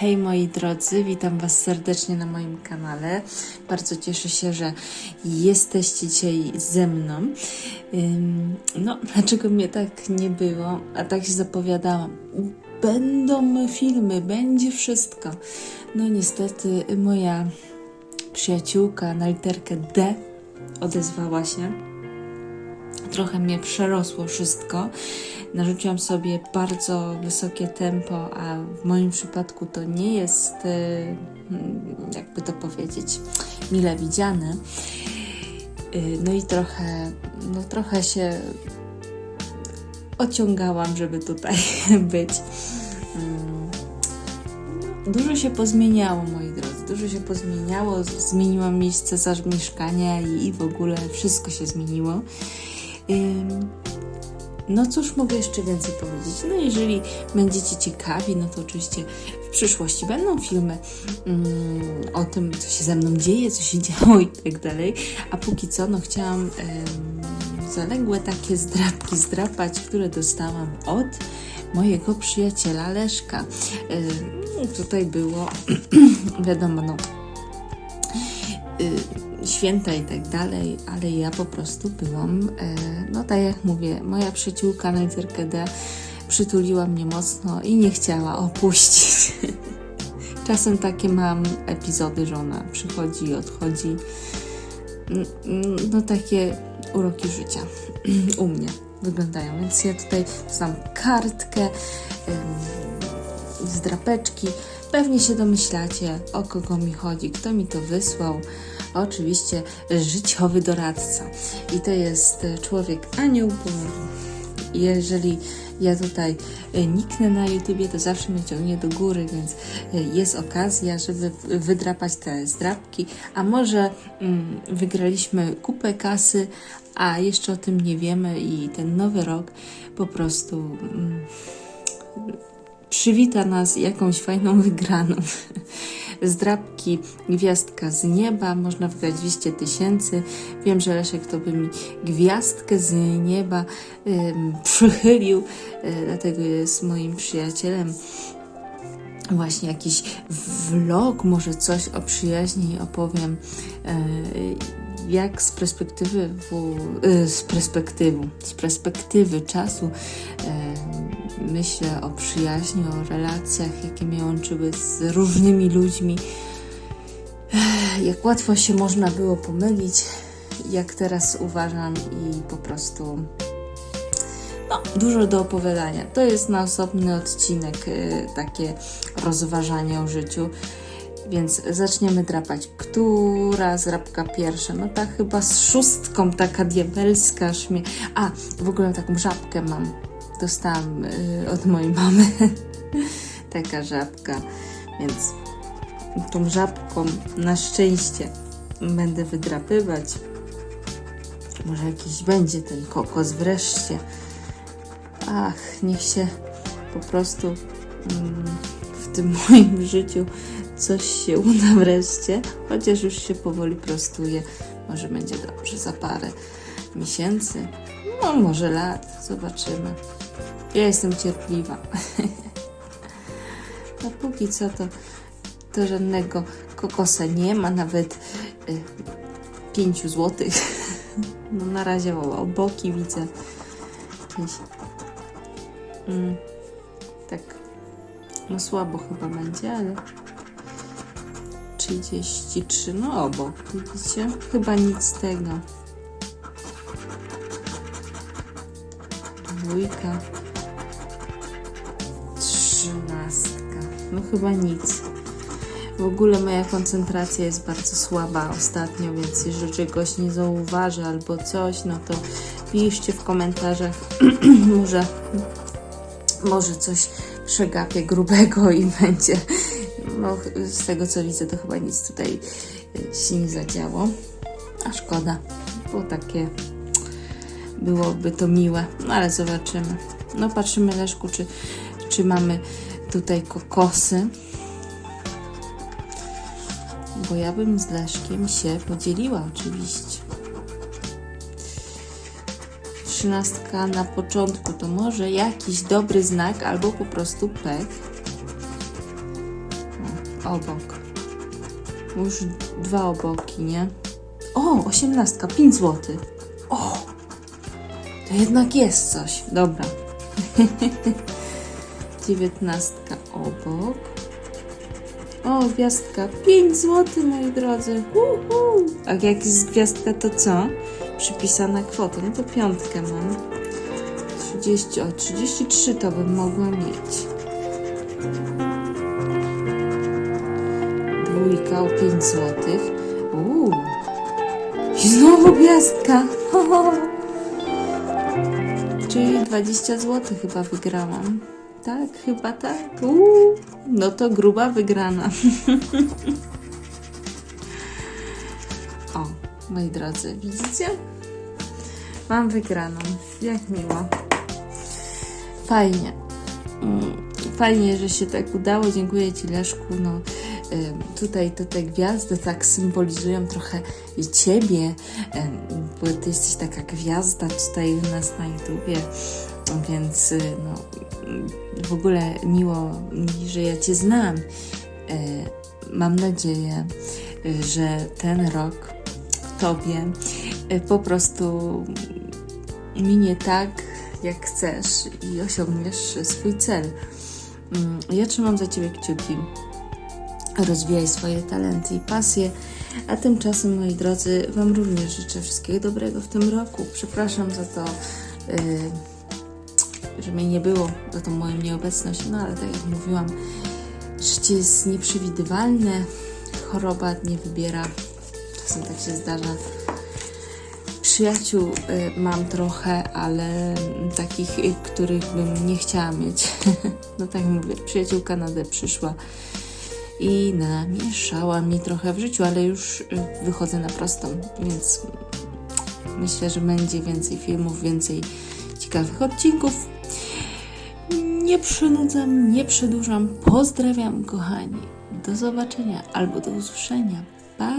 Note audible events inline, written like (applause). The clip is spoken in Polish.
Hej moi drodzy, witam Was serdecznie na moim kanale. Bardzo cieszę się, że jesteście dzisiaj ze mną. No, (laughs) dlaczego mnie tak nie było, a tak się zapowiadałam? Będą filmy, będzie wszystko. No niestety moja przyjaciółka na literkę D odezwała się trochę mnie przerosło wszystko. Narzuciłam sobie bardzo wysokie tempo, a w moim przypadku to nie jest, e, mm, jakby to powiedzieć, mile widziane. E, No i trochę, no trochę się ociągałam, żeby tutaj (laughs) być. Mm. Dużo się pozmieniało, moi drodzy. Dużo się pozmieniało. Zmieniłam miejsce zamieszkania i, i w ogóle wszystko się zmieniło. Ym, No cóż mogę jeszcze więcej powiedzieć? No jeżeli będziecie ciekawi, no to oczywiście w przyszłości będą filmy mm, o tym, co się ze mną dzieje, co się (laughs) działo i tak dalej. A póki co, no chciałam zaległe takie zdrapki zdrapać, które dostałam od mojego przyjaciela Leszka. Ym, tutaj było, (clears throat) wiadomo, no y, święta i tak dalej, ale ja po prostu byłam, e, no tak jak mówię, moja przyjaciółka na literkę D przytuliła mnie mocno i nie chciała opuścić. (laughs) Czasem takie mam epizody, że ona przychodzi i odchodzi. No takie uroki życia (clears throat) u mnie wyglądają. Więc ja tutaj znam kartkę, z drapeczki. Pewnie się domyślacie, o kogo mi chodzi, kto mi to wysłał. Oczywiście życiowy doradca. I to jest człowiek anioł, bo jeżeli ja tutaj e, niknę na YouTubie, to zawsze mnie ciągnie do góry, więc e, jest okazja, żeby wydrapać te zdrapki. A może mm, wygraliśmy kupę kasy, a jeszcze o tym nie wiemy i ten nowy rok po prostu mm, przywita nas jakąś fajną wygraną. (laughs) Zdrabki Gwiazdka z nieba, można wygrać 200 tysięcy. Wiem, że Leszek to by mi gwiazdkę z nieba przychylił, y, dlatego jest moim przyjacielem. Właśnie jakiś vlog, może coś o przyjaźni opowiem. y, jak z perspektywy, w, y, z perspektywu, z perspektywy czasu myślę o przyjaźni, o relacjach, jakie mnie łączyły z różnymi ludźmi. Jak łatwo się można było pomylić, jak teraz uważam i po prostu no, dużo do opowiadania. To jest na osobny odcinek y, takie rozważanie o życiu. Więc zaczniemy drapać. Która zrabka pierwsza? No ta chyba z szóstką, taka diabelska aż mnie... A, w ogóle taką żabkę mam. Dostałam y, od mojej mamy. (laughs) Taka żabka. Więc tą żabką na szczęście będę wydrapywać. Może jakiś będzie ten kokos wreszcie. Ach, niech się po prostu mm, w tym (laughs) moim życiu coś się uda wreszcie, chociaż już się powoli prostuje. Może będzie dobrze za parę miesięcy, no może lat, zobaczymy. Ja jestem cierpliwa. A (laughs) póki co to, to żadnego kokosa nie ma, nawet y, 5 złotych. (laughs) No na razie o, boki widzę. Mm, tak, no słabo chyba będzie, ale 33, no obok, widzicie? Chyba nic z tego. Dwójka. Trzynastka. No chyba nic. W ogóle moja koncentracja jest bardzo słaba ostatnio, więc jeżeli czegoś nie zauważę albo coś, no to piszcie w komentarzach. (clears throat) może, może coś przegapię grubego i (laughs) będzie. No, z tego co widzę, to chyba nic tutaj y, się nie zadziało. A szkoda, bo takie byłoby to miłe, no ale zobaczymy. No patrzymy Leszku, czy, czy mamy tutaj kokosy. Bo ja bym z Leszkiem się podzieliła oczywiście. Trzynastka na początku to może jakiś dobry znak albo po prostu pech. obok. Już dwa oboki, nie? O, osiemnastka, 5 zł. O, to jednak jest coś. Dobra. (laughs) Dziewiętnastka obok. O, gwiazdka. 5 zł, moi drodzy. Uhu. A jak jest gwiazdka, to co? Przypisana kwota. No to piątkę mam. 30, o 33 to bym mogła mieć. Dwójka o 5 zł. Uuu. I znowu gwiazdka. (laughs) Czyli 20 zł chyba wygrałam. Tak, chyba tak. Uuu. No to gruba wygrana. (laughs) o, moi drodzy, widzicie? Mam wygraną. Jak miło. Fajnie. Mm, Fajnie, że się tak udało. Dziękuję Ci, Leszku. No, tutaj to te gwiazdy tak symbolizują trochę Ciebie, bo Ty jesteś taka gwiazda tutaj u nas na YouTubie, więc y, no, w ogóle miło mi, że ja Cię znam. Y, Mam nadzieję, y, że ten rok Tobie po prostu minie tak, jak chcesz i osiągniesz swój cel. Mm, Ja trzymam za Ciebie kciuki. Rozwijaj swoje talenty i pasje. A tymczasem, moi drodzy, Wam również życzę wszystkiego dobrego w tym roku. Przepraszam za to, yy, że mnie nie było, za tą moją nieobecność. No ale tak jak mówiłam, życie jest nieprzewidywalne. Choroba nie wybiera. Czasem tak się zdarza. Przyjaciół y, mam trochę, ale mm, takich, y, których bym nie chciała mieć. (laughs) no tak mówię, przyjaciółka nade przyszła i namieszała mi trochę w życiu, ale już y, wychodzę na prostą, więc myślę, że będzie więcej filmów, więcej ciekawych odcinków. Nie przynudzam, nie przedłużam. Pozdrawiam, kochani. Do zobaczenia albo do usłyszenia. Pa!